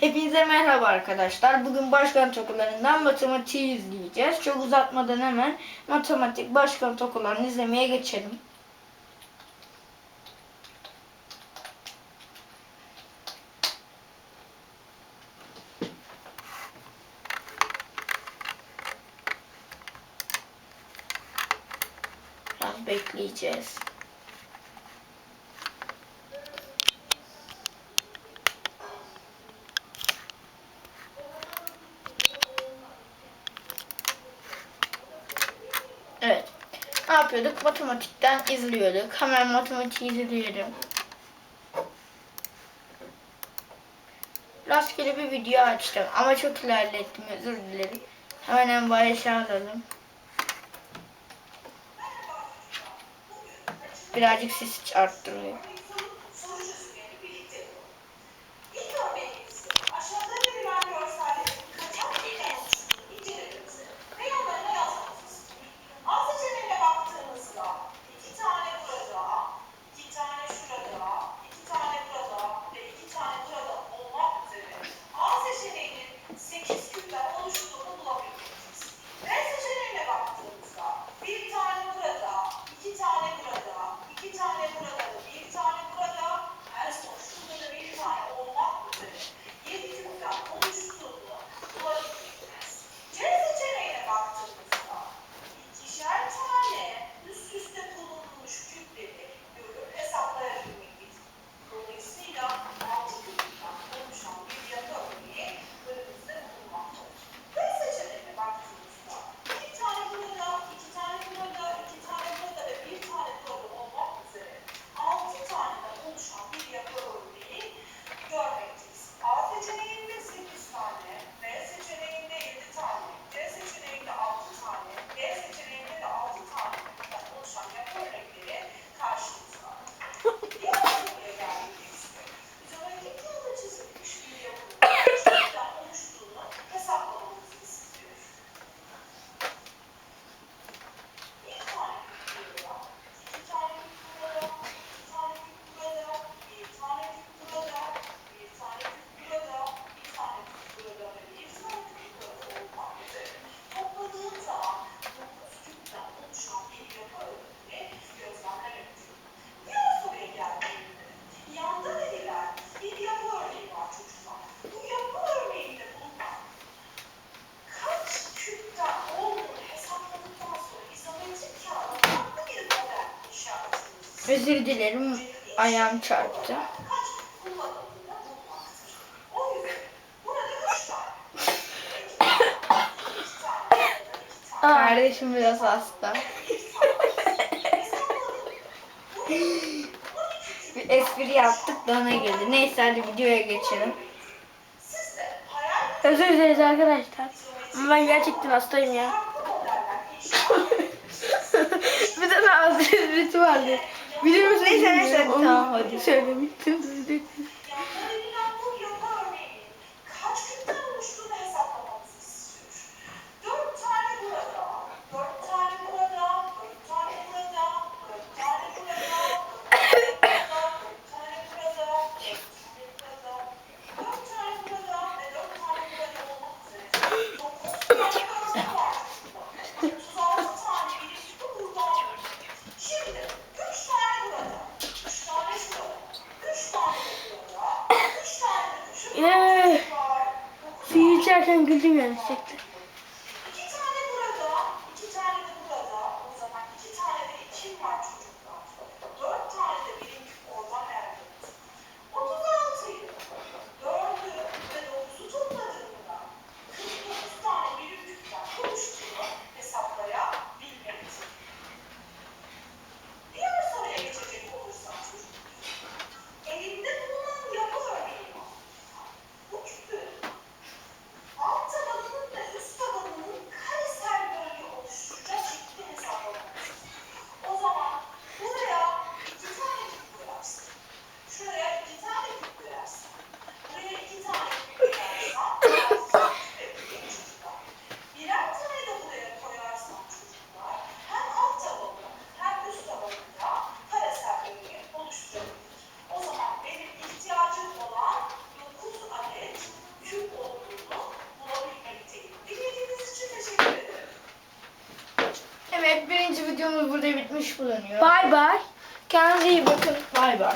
Hepinize merhaba arkadaşlar. Bugün başkan tokularından matematiği izleyeceğiz. Çok uzatmadan hemen matematik başkan tokularını izlemeye geçelim. Biraz bekleyeceğiz. yapıyorduk? Matematikten izliyorduk. Hemen matematiği izleyelim. Rastgele bir video açtım ama çok ilerlettim özür dilerim. Hemen en başa alalım. Birazcık sesi arttırıyor. Özür dilerim ayağım çarptı. Kardeşim biraz hasta. bir espri yaptık da ona geldi. Neyse hadi videoya geçelim. Özür dileriz arkadaşlar. Ben gerçekten hastayım ya. bir de ağzı ritüeldi. Bilir misin? Neyse neyse. Tamam hadi. Şöyle bitti. zaten güldüm yanlışlıkla. Videomuz burada bitmiş bulunuyor. Bay bay. Kendinize iyi bakın. Bay bay.